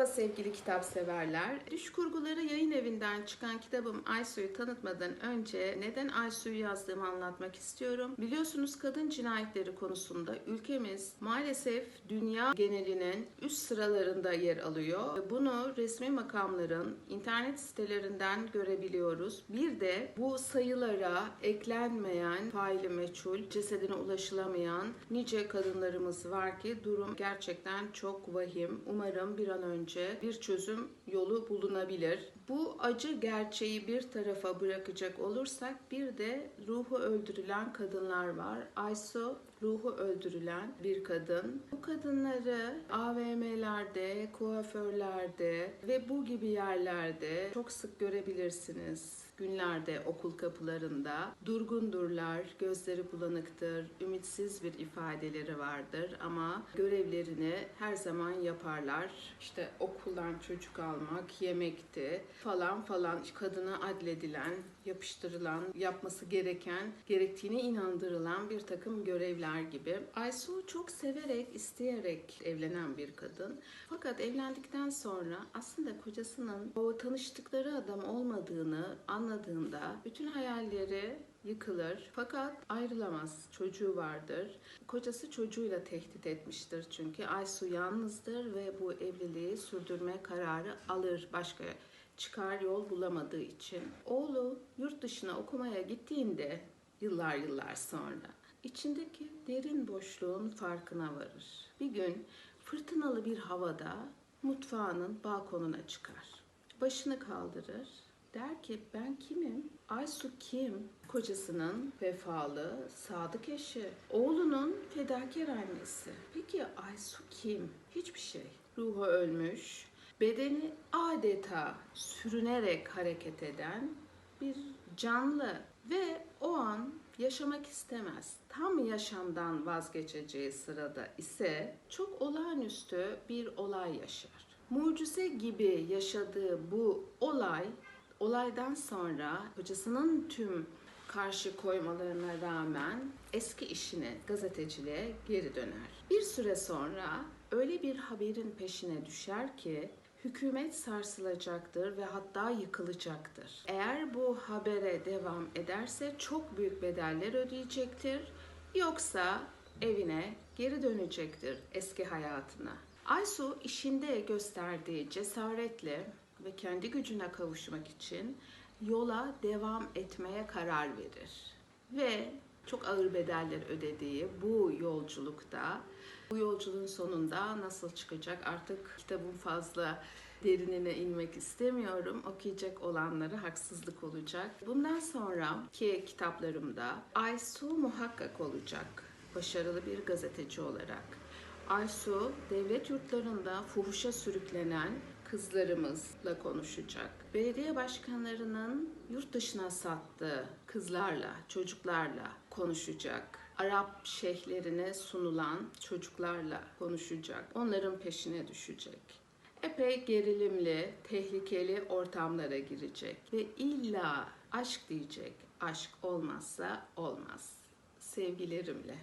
Merhaba sevgili kitap severler. Düş Kurguları yayın evinden çıkan kitabım Aysu'yu tanıtmadan önce neden Aysu'yu yazdığımı anlatmak istiyorum. Biliyorsunuz kadın cinayetleri konusunda ülkemiz maalesef dünya genelinin üst sıralarında yer alıyor. Bunu resmi makamların internet sitelerinden görebiliyoruz. Bir de bu sayılara eklenmeyen faili meçhul, cesedine ulaşılamayan nice kadınlarımız var ki durum gerçekten çok vahim. Umarım bir an önce bir çözüm yolu bulunabilir. Bu acı gerçeği bir tarafa bırakacak olursak bir de ruhu öldürülen kadınlar var. Aysu ruhu öldürülen bir kadın. Bu kadınları AVM'lerde, kuaförlerde ve bu gibi yerlerde çok sık görebilirsiniz. Günlerde okul kapılarında durgundurlar, gözleri bulanıktır, ümitsiz bir ifadeleri vardır ama görevlerini her zaman yaparlar. İşte okuldan çocuk almak, yemekti falan falan kadına adledilen, yapıştırılan, yapması gereken, gerektiğine inandırılan bir takım görevler gibi. Aysu çok severek, isteyerek evlenen bir kadın. Fakat evlendikten sonra aslında kocasının o tanıştıkları adam olmadığını anladığında bütün hayalleri yıkılır. Fakat ayrılamaz. Çocuğu vardır. Kocası çocuğuyla tehdit etmiştir çünkü Aysu yalnızdır ve bu evliliği sürdürme kararı alır başka çıkar yol bulamadığı için. Oğlu yurt dışına okumaya gittiğinde yıllar yıllar sonra içindeki derin boşluğun farkına varır. Bir gün fırtınalı bir havada mutfağının balkonuna çıkar. Başını kaldırır. Der ki ben kimim? Aysu kim? Kocasının vefalı, sadık eşi. Oğlunun fedakar annesi. Peki Aysu kim? Hiçbir şey. Ruhu ölmüş, bedeni adeta sürünerek hareket eden bir canlı ve o an yaşamak istemez. Tam yaşamdan vazgeçeceği sırada ise çok olağanüstü bir olay yaşar. Mucize gibi yaşadığı bu olay olaydan sonra kocasının tüm karşı koymalarına rağmen eski işine, gazeteciliğe geri döner. Bir süre sonra öyle bir haberin peşine düşer ki hükümet sarsılacaktır ve hatta yıkılacaktır. Eğer bu habere devam ederse çok büyük bedeller ödeyecektir. Yoksa evine geri dönecektir eski hayatına. Aysu işinde gösterdiği cesaretle ve kendi gücüne kavuşmak için yola devam etmeye karar verir. Ve çok ağır bedeller ödediği bu yolculukta, bu yolculuğun sonunda nasıl çıkacak artık kitabın fazla derinine inmek istemiyorum. Okuyacak olanlara haksızlık olacak. Bundan sonraki kitaplarımda Aysu muhakkak olacak. Başarılı bir gazeteci olarak. Aysu devlet yurtlarında fuhuşa sürüklenen kızlarımızla konuşacak. Belediye başkanlarının yurt dışına sattığı kızlarla, çocuklarla konuşacak. Arap şeyhlerine sunulan çocuklarla konuşacak. Onların peşine düşecek. Epey gerilimli, tehlikeli ortamlara girecek ve illa aşk diyecek. Aşk olmazsa olmaz. Sevgilerimle.